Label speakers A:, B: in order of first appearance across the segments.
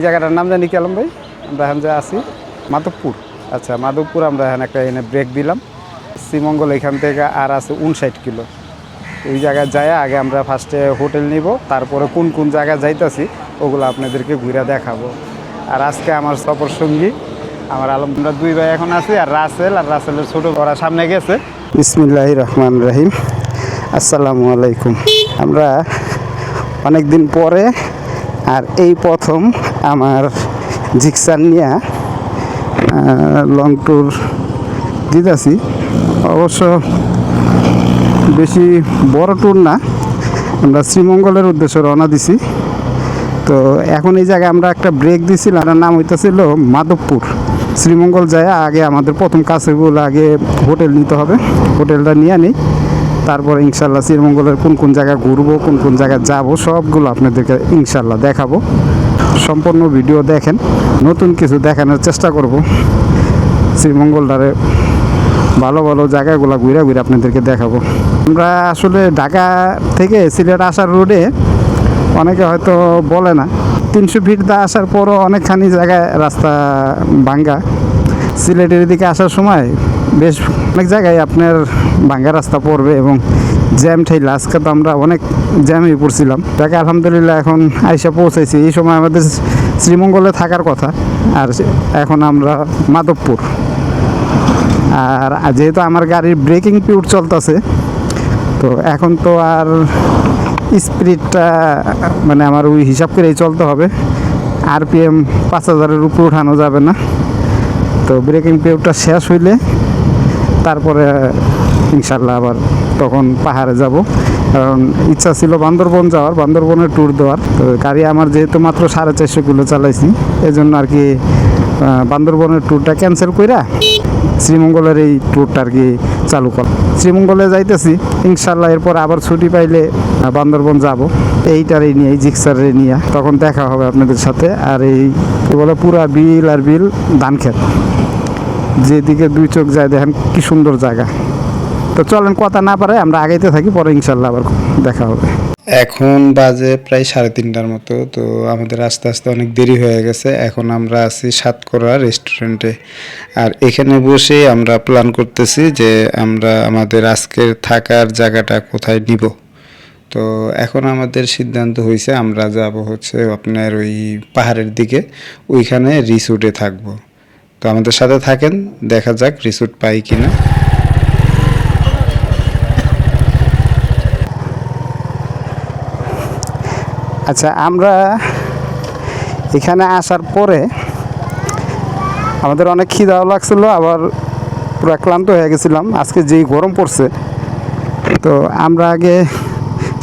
A: এই জায়গাটার নাম জানি কি ভাই? আমরা এখন যে আছি মাধবপুর। আচ্ছা মাধবপুর আমরা এখন একটা এনে ব্রেক দিলাম। শ্রীমঙ্গল এখান থেকে আর আছে উনষাট কিলো। ওই জায়গায় যায় আগে আমরা ফার্স্টে হোটেল নিব, তারপরে কোন কোন জায়গায় যাইতাছি, ওগুলো আপনাদেরকে ঘুরে দেখাবো। আর আজকে আমার সফর সঙ্গী, আমার আলম আমরা দুই ভাই এখন আছি, আর রাসেল, আর রাসেলের ছোট ওরা সামনে গেছে। বিসমিল্লাহ রহমান রাহিম। আসসালামু আলাইকুম। আমরা অনেক দিন পরে আর এই প্রথম আমার জিক্সার নিয়ে লং ট্যুর দিতেছি। অবশ্য বেশি বড় ট্যুর না, আমরা শ্রীমঙ্গলের উদ্দেশ্যে রওনা দিছি। তো এখন এই জায়গায় আমরা একটা ব্রেক দিছিলাম, এটার নাম হইতেছিল মাধবপুর। শ্রীমঙ্গল যায়, আগে আমাদের প্রথম কাছেগুলো আগে হোটেল নিতে হবে। হোটেলটা নিয়ে নিই তারপরে ইনশাল্লাহ শ্রীমঙ্গলের কোন কোন জায়গায় ঘুরবো, কোন কোন জায়গায় যাব, সবগুলো আপনাদেরকে ইনশাল্লাহ দেখাবো। সম্পূর্ণ ভিডিও দেখেন, নতুন কিছু দেখানোর চেষ্টা করব। শ্রীমঙ্গলটারে ভালো ভালো জায়গাগুলো ঘুরে ঘুরে আপনাদেরকে দেখাবো। আমরা আসলে ঢাকা থেকে সিলেট আসার রোডে অনেকে হয়তো বলে না, তিনশো ফিট দা আসার পরও অনেকখানি জায়গায় রাস্তা ভাঙ্গা। সিলেটের দিকে আসার সময় বেশ অনেক জায়গায় আপনার ভাঙ্গা রাস্তা পড়বে এবং জ্যাম ঠাইল আজকে তো আমরা অনেক জ্যামে পড়ছিলাম। তাকে আলহামদুলিল্লাহ এখন আইসা পৌঁছাইছি। এই সময় আমাদের শ্রীমঙ্গলে থাকার কথা। আর এখন আমরা মাধবপুর। আর যেহেতু আমার গাড়ির ব্রেকিং পিউড চলতেছে, তো এখন তো আর স্পিডটা মানে আমার ওই হিসাব করেই চলতে হবে। আরপিএম পাঁচ হাজারের উপর উঠানো যাবে না। তো ব্রেকিং পিরিয়ডটা শেষ হইলে তারপরে ইনশাল্লাহ আবার তখন পাহাড়ে যাব। কারণ ইচ্ছা ছিল বান্দরবন যাওয়ার, বান্দরবনের ট্যুর দেওয়ার। তো গাড়ি আমার যেহেতু মাত্র সাড়ে চারশো কিলো চালাইছি এই জন্য আর কি বান্দরবনের ট্যুরটা ক্যান্সেল কইরা শ্রীমঙ্গলের এই ট্যুরটা আর কি চালু কর। শ্রীমঙ্গলে যাইতেছি ইনশাল্লাহ এরপর আবার ছুটি পাইলে বান্দরবন যাব। এইটার এই নিয়ে, এই জিক্সারে নিয়ে, তখন দেখা হবে আপনাদের সাথে। আর এই, কি বলে, পুরা বিল আর বিল ধান ক্ষেত যেদিকে দুই চোখ যায় দেখেন কি সুন্দর জায়গা। তো চলেন কথা না পারে আমরা আগাইতে থাকি, পরে ইনশাল্লাহ আবার দেখা হবে। এখন বাজে প্রায় সাড়ে তিনটার মতো, তো আমাদের আস্তে আস্তে অনেক দেরি হয়ে গেছে। এখন আমরা আছি সাতকরা রেস্টুরেন্টে আর এখানে বসে আমরা প্ল্যান করতেছি যে আমরা আমাদের আজকের থাকার জায়গাটা কোথায় নিব। তো এখন আমাদের সিদ্ধান্ত হয়েছে আমরা যাব হচ্ছে আপনার ওই পাহাড়ের দিকে। ওইখানে রিসোর্টে থাকব। তো আমাদের সাথে থাকেন, দেখা যাক রিসোর্ট পাই কিনা। আচ্ছা আমরা এখানে আসার পরে আমাদের অনেক খিদাও লাগছিল, আবার পুরো ক্লান্ত হয়ে গেছিলাম। আজকে যেই গরম পড়ছে, তো আমরা আগে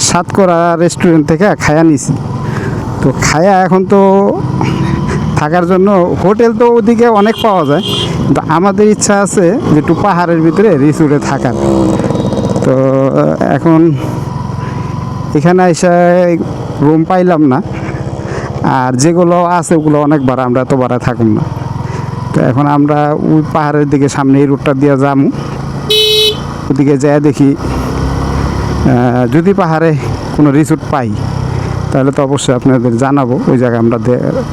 A: সাতকরা রেস্টুরেন্ট থেকে খায়া নিছি। তো খায়া এখন তো থাকার জন্য হোটেল তো ওদিকে অনেক পাওয়া যায়, কিন্তু আমাদের ইচ্ছা আছে যে একটু পাহাড়ের ভিতরে রিসোর্টে থাকার। তো, এখন এখানে এসে রুম পাইলাম না, আর যেগুলো আছে ওগুলো অনেক ভাড়া আমরা তো ভাড়া থাকুন না। তো এখন আমরা ওই পাহাড়ের দিকে সামনে এই রোডটা দিয়ে যামু। ওদিকে যায় দেখি যদি পাহাড়ে কোনো রিসোর্ট পাই তাহলে তো অবশ্যই আপনাদের জানাব, ওই জায়গায় আমরা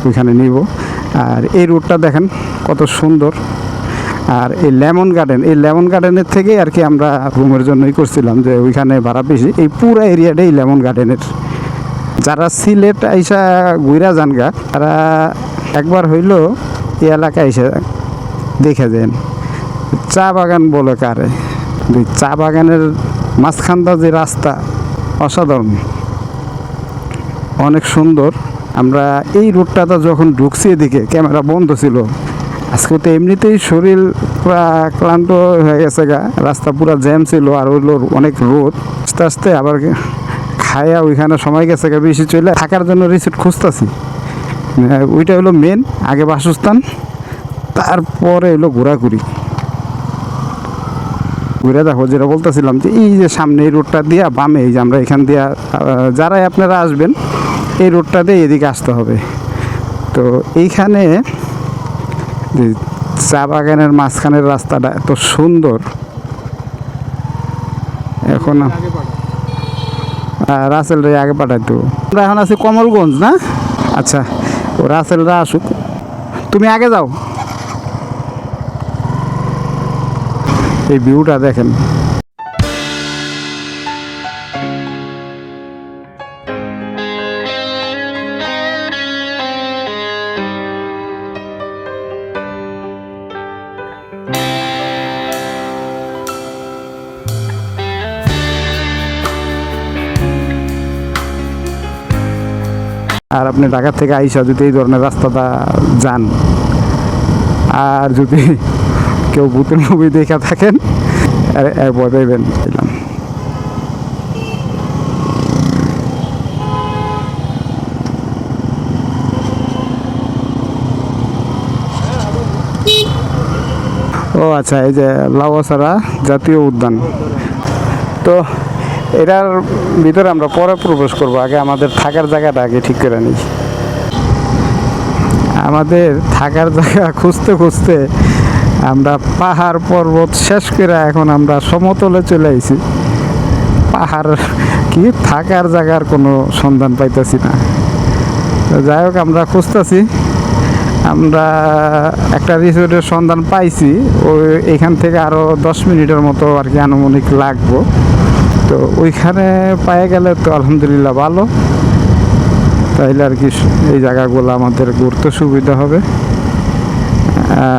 A: ওইখানে নিব। আর এই রোডটা দেখেন কত সুন্দর। আর এই লেমন গার্ডেন, এই লেমন গার্ডেনের থেকেই আর কি আমরা রুমের জন্যই করছিলাম যে ওইখানে ভাড়া বেশি। এই পুরো এরিয়াটাই লেমন গার্ডেনের। যারা সিলেট আইসা গুইরা যান গা তারা একবার হইল এই এলাকায় এসে দেখে যান চা বাগান বলে কারে? চা বাগানের মাঝখানটা যে রাস্তা, অসাধারণ। অনেক সুন্দর। আমরা এই রোডটাতে যখন ঢুকছি এদিকে, ক্যামেরা বন্ধ ছিল। আজকে তো এমনিতেই শরীর ক্লান্ত হয়ে গেছে গা। রাস্তা পুরা জ্যাম ছিল আর হইল অনেক রোদ। আস্তে আস্তে আবার খায়া ওইখানে সময় গেছে গা বেশি চলে থাকার জন্য রিসিট খুঁজতেছি। ওইটা হলো মেন আগে বাসস্থান, তারপরে হলো ঘোরাঘুরি। ঘুরে দেখো, যেটা বলতেছিলাম যে এই যে সামনে এই রোডটা দিয়া বামে, এই যে আমরা এখান দিয়া যারাই আপনারা আসবেন এই রোডটা দিয়ে এদিকে আসতে হবে। তো এইখানে চা বাগানের মাঝখানের রাস্তাটা এত সুন্দর। এখন রাসেল রে আগে পাঠাইতো আমরা এখন আছি কমলগঞ্জ, না? আচ্ছা ও রাসেলরা আসুক। তুমি আগে যাও। এই ভিউটা দেখেন। আর আপনি ঢাকা থেকে আইসা যদি এই ধরনের রাস্তাটা যান, আর যদি কেউ ভূতের মুভি দেখা থাকেন বদাইবেন ছিলাম ও আচ্ছা এই যে লাওয়াসারা জাতীয় উদ্যান। তো এটার ভিতরে আমরা পরে প্রবেশ করব। আগে আমাদের থাকার জায়গাটা আগে ঠিক করে নিই। আমাদের থাকার জায়গা খুঁজতে খুঁজতে আমরা পাহাড় পর্বত শেষ করে এখন আমরা সমতলে চলে আইছি। পাহাড় কি থাকার জায়গার কোনো সন্ধান পাইতেছি না। যাই হোক, আমরা খুঁজতেছি। আমরা একটা রিসোর্টের সন্ধান পাইছি। ওই এখান থেকে আরও দশ মিনিটের মতো আর কি আনুমানিক লাগবো। তো ওইখানে পায়ে গেলে তো আলহামদুলিল্লাহ ভালো। তাইলে আর কি এই জায়গাগুলো আমাদের ঘুরতে সুবিধা হবে।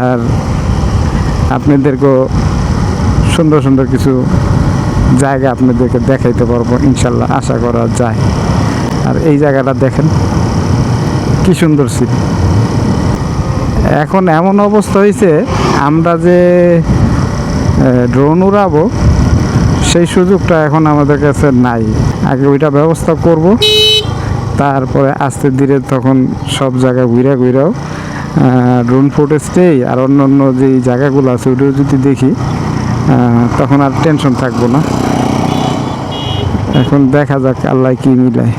A: আর আপনাদেরকেও সুন্দর সুন্দর কিছু জায়গা আপনাদেরকে দেখাইতে পারব, ইনশাল্লাহ আশা করা যায়। আর এই জায়গাটা দেখেন, কি সুন্দর ছিল এখন এমন অবস্থা হয়েছে আমরা যে ড্রোন উড়াবো সেই সুযোগটা এখন আমাদের কাছে নাই। আগে ওইটা ব্যবস্থা করব, তারপরে আস্তে ধীরে তখন সব জায়গায় ঘুরে ঘুরেও ড্রোন ফুটেজটাই আর অন্য অন্য যে জায়গাগুলো আছে ওইটাও যদি দেখি তখন আর টেনশন থাকব না। এখন দেখা যাক আল্লাহ কি মিলায়।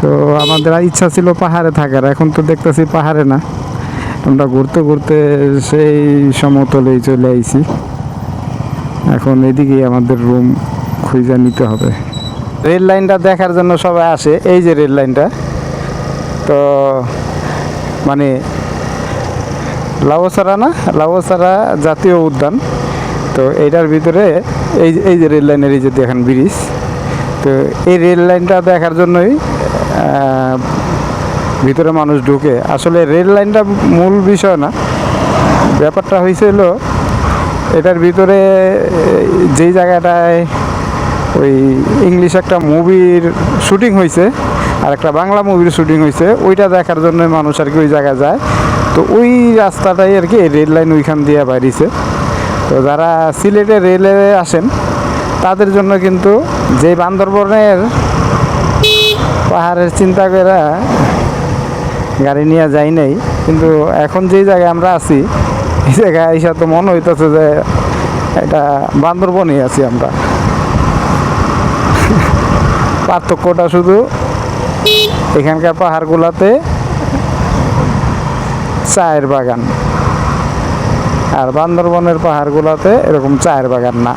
A: তো আমাদের ইচ্ছা ছিল পাহাড়ে থাকার, এখন তো দেখতেছি পাহাড়ে না। আমরা ঘুরতে ঘুরতে সেই সমতলেই চলে আইছি। এখন এদিকেই আমাদের রুম খুঁজে নিতে হবে। রেল লাইনটা দেখার জন্য সবাই আসে, এই যে রেল লাইনটা তো মানে লাওসারা না? লাওসারা জাতীয় উদ্যান। তো এইটার ভিতরে এই এই যে রেল লাইনের এই যে দেখেন ব্রিজ। তো এই রেল লাইনটা দেখার জন্যই ভিতরে মানুষ ঢুকে। আসলে রেল লাইনটা মূল বিষয় না। ব্যাপারটা হয়েছিল এটার ভিতরে যেই জায়গাটায় ওই ইংলিশ একটা মুভির শুটিং হয়েছে আর একটা বাংলা মুভির শুটিং হয়েছে ওইটা দেখার জন্য মানুষ আর কি ওই জায়গায় যায়। তো ওই রাস্তাটাই আর কি রেল লাইন ওইখান দিয়ে বাইরিছে তো যারা সিলেটে রেলে আসেন, তাদের জন্য কিন্তু যে বান্দরবনের পাহাড়ের চিন্তা করে গাড়ি নিয়ে যাই নাই, কিন্তু এখন যেই জায়গায় আমরা আছি জায়গায় এসে তো মনে হইতেছে যে এটা বান্দরবনই আছি আমরা। পার্থক্যটা শুধু এখানকার পাহাড়গুলোতে চায়ের বাগান। আর বান্দরবনের পাহাড়গুলোতে এরকম চায়ের বাগান না।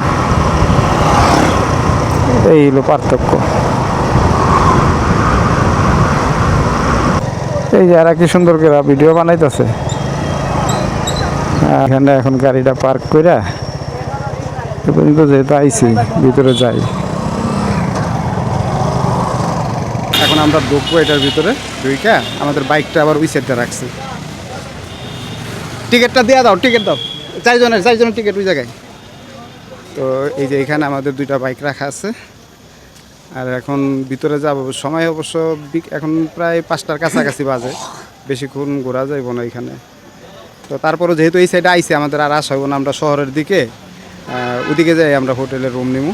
A: এই হলো পার্থক্য। এই যে এরা কি সুন্দর করে ভিডিও বানাইতেছে। এখানে এখন গাড়িটা পার্ক কইরা এ পর্যন্ত যেহেতু আইছি, ভিতরে যাই। এখন আমরা ঢুকবো এটার ভিতরে, ঢুইকা আমাদের বাইকটা আবার ওই সাইডটা রাখছি। টিকিটটা দেওয়া দাও টিকিট দাও। চারজনের চারজনের টিকিট ওই জায়গায়। তো এই যে এখানে আমাদের দুইটা বাইক রাখা আছে। আর এখন ভিতরে যাব, সময় অবশ্য এখন প্রায় পাঁচটার কাছাকাছি বাজে। বেশিক্ষণ ঘোরা যাইব না এখানে। তো তারপরে যেহেতু এই সাইডে আইসে আমাদের আর আশা হইব না আমরা শহরের দিকে ওদিকে যাই আমরা হোটেলে রুম নিব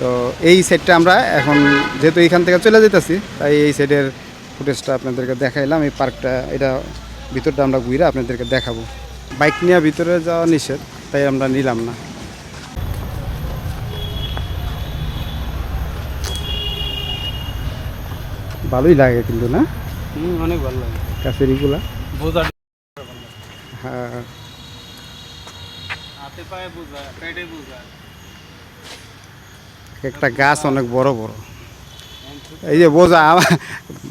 A: তো এই সাইডটা আমরা এখন যেহেতু এইখান থেকে চলে যেতেছি তাই এই সাইডের ফুটেজটা আপনাদেরকে দেখাইলাম। এই পার্কটা এটা ভিতরটা আমরা ঘুরে আপনাদেরকে দেখাবো। বাইক নিয়ে ভিতরে যাওয়া নিষেধ তাই আমরা নিলাম না। ভালোই লাগে কিন্তু না?
B: অনেক ভালো লাগে।
A: কাছের ইগুলা
B: বোঝা
A: হ্যাঁ
B: হাতে পায়ে বোঝা পেটে বোঝা
A: এক একটা গাছ অনেক বড় বড়। এই যে বোঝা আমার-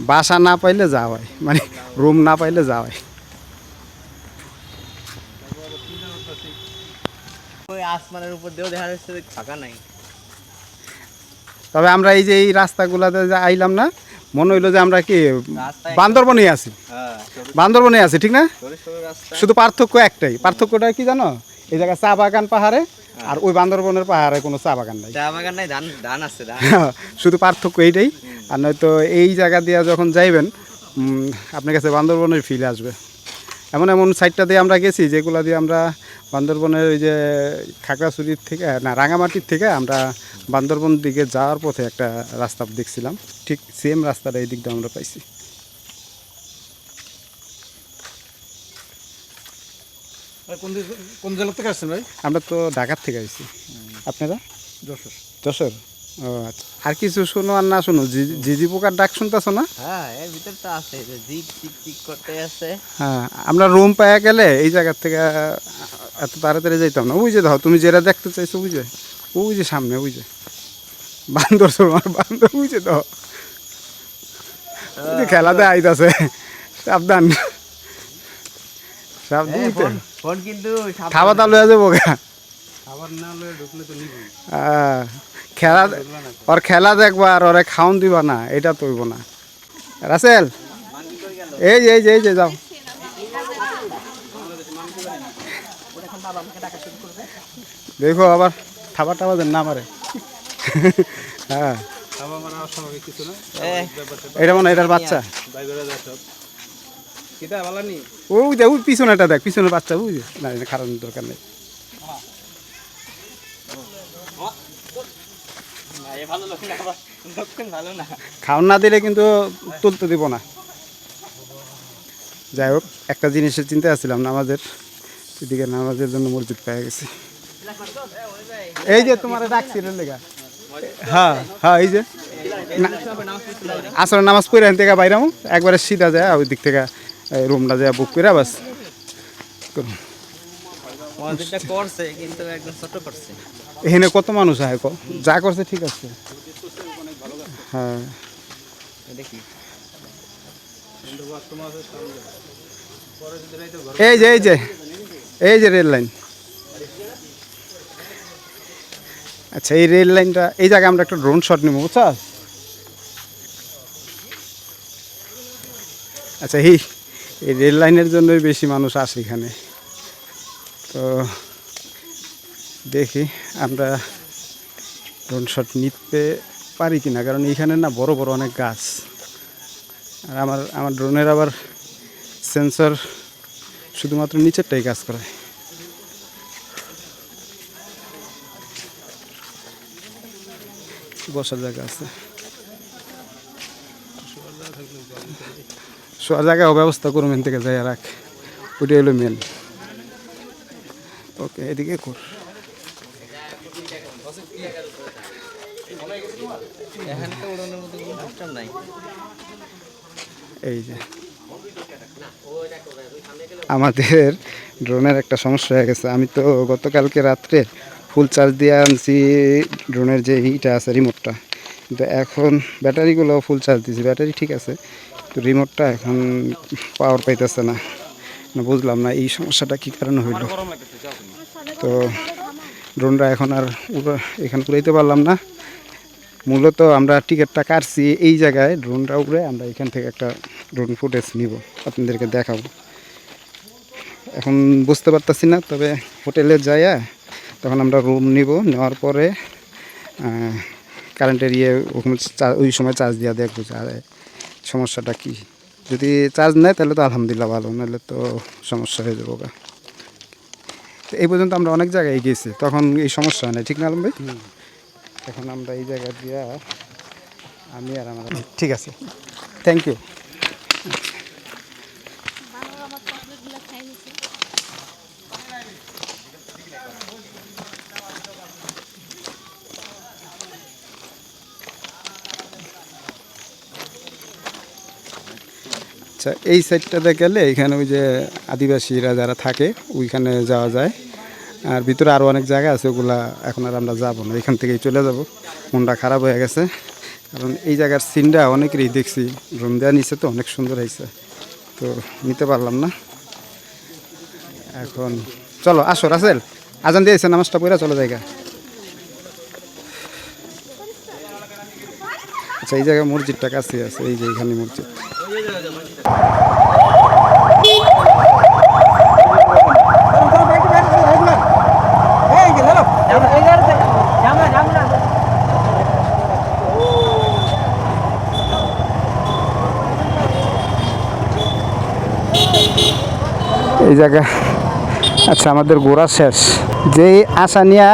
A: বাসা না পাইলে যাওয়া হয় মানে রুম না পাইলে যাওয়া হয়
C: আসমানের উপর দিয়েও দেখা যাচ্ছে ফাঁকা নাই।
A: তবে আমরা এই যে এই রাস্তাগুলোতে যে আইলাম না মনে হইল যে আমরা কি বান্দরবনে আছি?
C: হ্যাঁ
A: বান্দরবনে আছি ঠিক না? শুধু পার্থক্য একটাই। পার্থক্যটা কি জানো? এই জায়গায় চা বাগান পাহাড়ে আর ওই বান্দরবনের পাহাড়ে কোনো চা বাগান নাই।
C: চা বাগান নাই ধান ধান আছে
A: শুধু পার্থক্য এইটাই। আর নয়তো এই জায়গা দিয়ে যখন যাইবেন আপনার কাছে বান্দরবনের ফিল আসবে। এমন এমন সাইডটা দিয়ে আমরা গেছি যেগুলো দিয়ে আমরা বান্দরবনের ওই যে খাগড়াছড়ির থেকে না রাঙামাটির থেকে আমরা বান্দরবন দিকে যাওয়ার পথে একটা রাস্তা দেখছিলাম। ঠিক সেম রাস্তাটা এই দিকটা আমরা পাইছি।
B: কোন কোন জেলা থেকে আসছেন ভাই?
A: আমরা তো ঢাকার থেকে আইছি আপনারা?
B: যশোর।
A: যশোর? ও আচ্ছা। আর কিছু শোনো আর না শোনো জি- জিজি পোকার ডাক শুনতেছো না?
C: হ্যাঁ এর ভিতর তো আছে যে জিপ চিক চিক করতে আছে।
A: হ্যাঁ আমরা রুম পায়া গেলে এই জায়গার থেকে এত তাড়াতাড়ি যাইতাম না। ওই যে দাও তুমি যেটা দেখতে চাইছো ওই যে ওই যে সামনে ওই যে। বান্দর তোমার বান্দর ওই যে দাও। খেলাতে আইতাছে সাবধান। সাবধান।
C: ফোন কিন্তু
A: খাওয়া দাওয়া লয়ে যাব গা। খেলা ওর খেলা দেখবা আর ওরে খাওন দিবা না এটা তৈব না। রাসেল এই যে এই যে এই যে যাও। দেখো আবার খাবার টাবার যেন না মারে হ্যাঁ। এটা মনে হয় এটার বাচ্চা।
B: ড্রাইভারে যায় সব। কিতা ভালো নি
A: ওই যে ওই পিছনেটা দেখ পিছনের বাচ্চা বুঝে না এটা খারানোর দরকার নেই
C: ভাই, ভালো লোক না লক্ষণ ভালো না।
A: খাওয়ান না দিলে কিন্তু তুলতে দিব না। যাই হোক একটা জিনিসের চিন্তা আসছিলাম নামাজের। এদিকে নামাজের জন্য মসজিদ পেয়ে গেছি। এই যে তোমার ডাকছি লেগা। হ্যাঁ হ্যাঁ এই যে। আসলে নামাজ পড়ে আনতে থেকে বাইরাম একবারে সিধা যায় ওই দিক থেকে রুমটা যায় বুক করে বাস। করুন।
C: করছে কিন্তু একদম ছোট করছে।
A: এখানে কত মানুষ ক যা করছে ঠিক আছে। হ্যাঁ। এই যে এই যে এই যে রেল লাইন। আচ্ছা এই রেল লাইনটা, এই জায়গায় আমরা একটা ড্রোন শট নেব বুঝছাস আচ্ছা এই এই রেল লাইনের জন্যই বেশি মানুষ আসে এখানে। তো দেখি আমরা ড্রোন শট নিতে পারি কিনা, কারণ এইখানে না বড় বড় অনেক গাছ। আর আমার আমার ড্রোনের আবার সেন্সর শুধুমাত্র নিচেরটাই কাজ করে। বসার জায়গা আছে। শোয়ার জায়গায় ব্যবস্থা করুন থেকে যাই রাখ। ওইটা হলো মেন ওকে, এদিকে কর এই যে। আমাদের ড্রোনের একটা সমস্যা হয়ে গেছে। আমি তো গতকালকে রাত্রে ফুল চার্জ দিয়ে আনছি ড্রোনের যে ইটা আছে রিমোটটা কিন্তু এখন ব্যাটারিগুলো ফুল চার্জ দিয়েছি। ব্যাটারি ঠিক আছে তো রিমোটটা এখন পাওয়ার পাইতেছে না। না বুঝলাম না, এই সমস্যাটা কী কারণে হইল? তো ড্রোনটা এখন আর এখানে উড়াইতে পারলাম না। মূলত আমরা টিকিটটা কাটছি এই জায়গায় ড্রোনটা উপরে। আমরা এখান থেকে একটা ড্রোন ফুটেজ নিব, আপনাদেরকে দেখাবো। এখন বুঝতে পারতাছি না, তবে হোটেলে যাইয়া তখন আমরা রুম নিব, নেওয়ার পরে কারেন্টের ইয়ে ওখানে ওই সময় চার্জ দিয়ে দেখব সমস্যাটা কি। যদি চার্জ নেয় তাহলে তো আলহামদুলিল্লাহ ভালো, নাহলে তো সমস্যা হয়ে যাব এই পর্যন্ত আমরা অনেক জায়গায় গেছি তখন এই সমস্যা হয় না ঠিক না আলম ভাই? এখন আমরা এই জায়গা দিয়া আমি আর আমার ঠিক আছে। থ্যাংক ইউ আচ্ছা এই সাইডটাতে গেলে এখানে ওই যে আদিবাসীরা যারা থাকে ওইখানে যাওয়া যায়। আর ভিতরে আরও অনেক জায়গা আছে, ওগুলা এখন আর আমরা যাব না। এখান থেকেই চলে যাব। মনটা খারাপ হয়ে গেছে। কারণ এই জায়গার সিনটা অনেকেরই দেখছি। রুম দেওয়া নিচে তো অনেক সুন্দর হয়েছে। তো নিতে পারলাম না। এখন চলো, আসো, রাসেল। আজান দিয়েছে, নামাজটা পড়া চলো জায়গা। আচ্ছা এই জায়গায় মসজিদটা কাছে আছে, এই যে এখানে মসজিদ। জায়গা। আচ্ছা আমাদের গোড়া শেষ। যেই আশা নিয়ে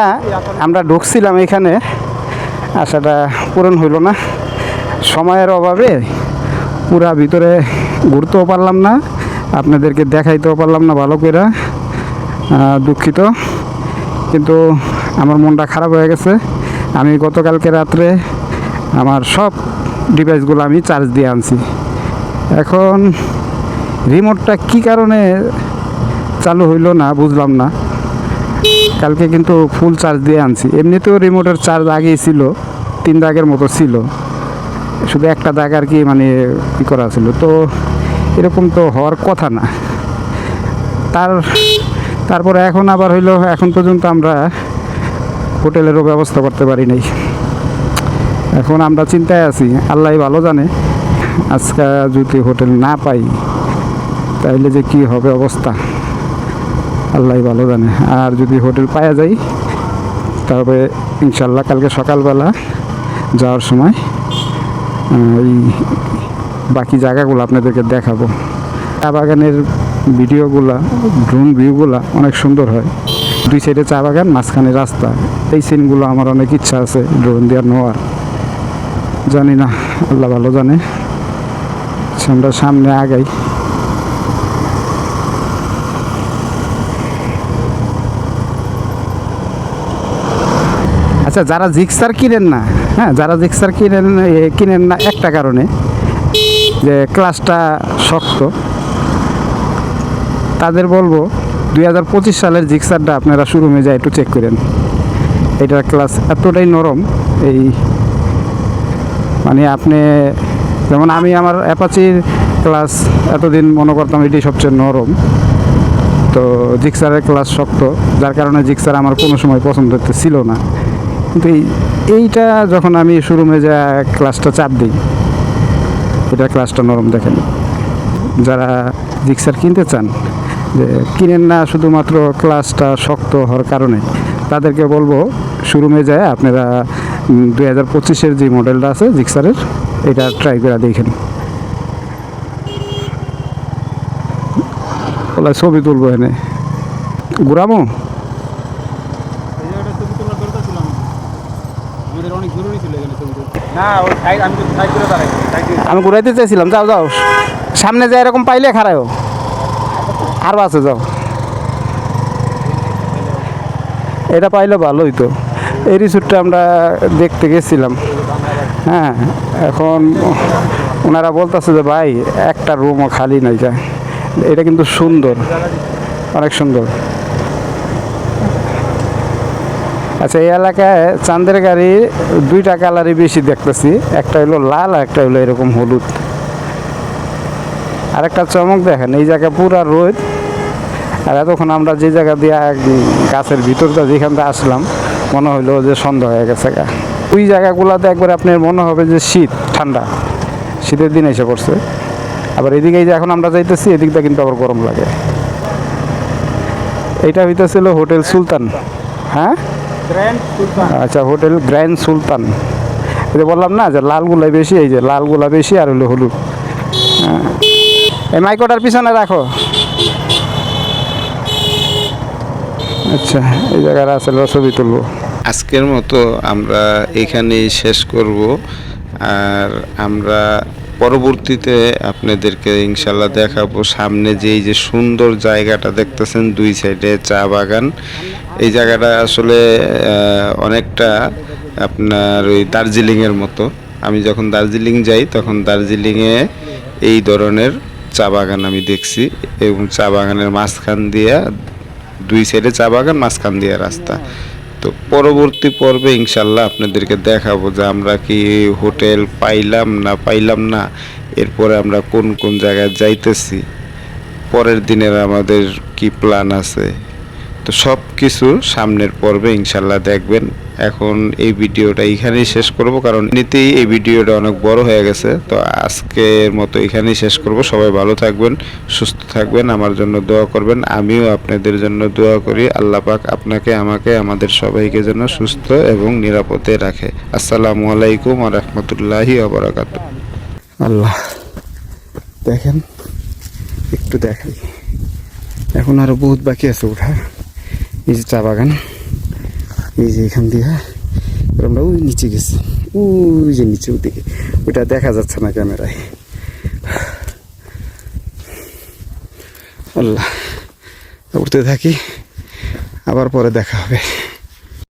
A: আমরা ঢুকছিলাম এখানে, আশাটা পূরণ হইল না। সময়ের অভাবে পুরা ভিতরে ঘুরতেও পারলাম না, আপনাদেরকে দেখাইতেও পারলাম না ভালো করে দুঃখিত। কিন্তু আমার মনটা খারাপ হয়ে গেছে। আমি গতকালকে রাত্রে আমার সব ডিভাইসগুলো আমি চার্জ দিয়ে আনছি। এখন রিমোটটা কি কারণে চালু হইল না, বুঝলাম না। কালকে কিন্তু ফুল চার্জ দিয়ে আনছি। এমনিতেও রিমোটের চার্জ আগেই ছিল, তিন দাগের মতো ছিল। শুধু একটা দাগ আর কি মানে ই করা ছিল। তো এরকম তো হওয়ার কথা না। তার, তারপরে এখন আবার হইল, এখন পর্যন্ত আমরা হোটেলেরও ব্যবস্থা করতে পারি নাই। এখন আমরা চিন্তায় আছি আল্লাহ ভালো জানে, আজকে যদি হোটেল না পাই তাহলে যে কি হবে অবস্থা। আল্লাহ ভালো জানে। আর যদি হোটেল পাওয়া যায় তবে ইনশাল্লাহ কালকে সকালবেলা যাওয়ার সময় এই বাকি জায়গাগুলো আপনাদেরকে দেখাবো। চা বাগানের ভিডিওগুলা ড্রোন ভিউগুলা অনেক সুন্দর হয়। দুই সাইডে চা বাগান মাঝখানে রাস্তা। এই সিনগুলো আমার অনেক ইচ্ছা আছে ড্রোন দিয়ে নেওয়ার। জানি না আল্লাহ ভালো জানে। আচ্ছা, আমরা সামনে আগাই। আচ্ছা যারা জিক্সার কিনেন না হ্যাঁ যারা জিক্সার কিনেন কিনেন না একটা কারণে, যে ক্লাসটা শক্ত, তাদের বলব, দুই হাজার পঁচিশ সালের জিক্সারটা আপনারা শোরুমে যায় একটু চেক করেন। এটার ক্লাস এতটাই নরম, এই মানে আপনি, যেমন আমি আমার অ্যাপাচির ক্লাস এতদিন মনে করতাম এটি সবচেয়ে নরম, তো জিক্সারের ক্লাস শক্ত, যার কারণে জিক্সার আমার কোনো সময় পছন্দ ছিল না। কিন্তু এই, এইটা যখন আমি শোরুমে যা ক্লাসটা চাপ দিই, এটা ক্লাসটা নরম দেখেন। যারা জিক্সার কিনতে চান, যে কিনেন না শুধুমাত্র ক্লাসটা শক্ত হওয়ার কারণে, তাদেরকে বলব শোরুমে যায়, আপনারা দুই হাজার পঁচিশের যে মডেলটা আছে জিক্সারের এটা ট্রাই করে দেখেন। ওলা ছবি তুলবো এনে। ঘুরামো
B: এই জায়গাটা ছবি তোলার দরকার ছিল আমাদের। আমাদের অনেক জরুরি ছিল এখানে ছবি তুলতে না ওই সাইড আমি
A: ঘুরাইতে চাইছিলাম, যাও যাও। সামনে যায় এরকম পাইলে খারায়ও আর আছে যাও। এটা পাইলে ভালোই তো। এই রিসোর্টটা আমরা দেখতে গেছিলাম। হ্যাঁ এখন ওনারা বলতেছে যে, ভাই, একটা রুমও খালি নাই যায় এটা কিন্তু সুন্দর। অনেক সুন্দর। আচ্ছা এই এলাকায় চাঁদের গাড়ি দুইটা কালারই বেশি দেখতেছি। একটা হলো লাল আর একটা হলো এরকম হলুদ। আর একটা চমক দেখেন, এই জায়গায় পুরা রোদ। আর এতক্ষণ আমরা যে জায়গা দিয়ে গাছের ভিতরটা যেখান থেকে আসলাম, মনে হলো যে সন্ধ্যা হয়ে গেছে গা। ওই জায়গাগুলোতে একবার আপনার মনে হবে যে শীত, ঠান্ডা। শীতের দিন এসে পড়ছে। আবার এদিকে যে এখন আমরা যাইতেছি এদিকটা কিন্তু আবার গরম লাগে। এইটা হইতেছিল হোটেল সুলতান। হ্যাঁ? আচ্ছা হোটেল গ্র্যান্ড সুলতান এই যে বললাম না যে লালগুলা বেশি এই যে লালগুলা বেশি আর হলো হলুদ। হ্যাঁ। এই মাইকোটার পিছনে রাখো। আচ্ছা এই জায়গায় আসলে ছবি তুলবো।
D: আজকের মতো আমরা এখানেই শেষ করব। আর আমরা পরবর্তীতে আপনাদেরকে ইনশাল্লাহ দেখাবো। সামনে যে এই যে সুন্দর জায়গাটা দেখতেছেন দুই সাইডে চা বাগান। এই জায়গাটা আসলে অনেকটা আপনার ওই দার্জিলিংয়ের মতো। আমি যখন দার্জিলিং যাই, তখন দার্জিলিংয়ে এই ধরনের চা বাগান আমি দেখছি এবং চা বাগানের মাঝখান দিয়ে, দুই সাইডে চা বাগান, মাঝখান দিয়ে রাস্তা। তো পরবর্তী পর্বে ইনশাল্লাহ আপনাদেরকে দেখাবো যে আমরা কি হোটেল পাইলাম না পাইলাম না, এরপরে আমরা কোন কোন জায়গায় যাইতেছি। পরের দিনের আমাদের কি প্ল্যান আছে? তো সব কিছু সামনের পর্বে ইনশাল্লাহ দেখবেন। এখন এই ভিডিওটা এখানেই শেষ করব কারণ এমনিতেই এই ভিডিওটা অনেক বড় হয়ে গেছে। তো আজকের মতো এখানেই শেষ করব। সবাই ভালো থাকবেন, সুস্থ থাকবেন, আমার জন্য দোয়া করবেন। আমিও আপনাদের জন্য দোয়া করি। আল্লাহ পাক আপনাকে, আমাকে, আমাদের সবাইকে যেন সুস্থ এবং নিরাপদে রাখে। আসসালামু আলাইকুম আ রহমতুল্লাহি আবরাকাত
A: আল্লাহ। দেখেন, একটু দেখাই। এখন আরও বহুত বাকি আছে ওঠা এই যে চা বাগান, এই যে এখান দিয়ে আমরা ওই নিচে গেছি। ওই যে নিচে দিকে ওইটা দেখা যাচ্ছে না ক্যামেরায়। আল্লাহ উঠতে থাকি, আবার পরে দেখা হবে।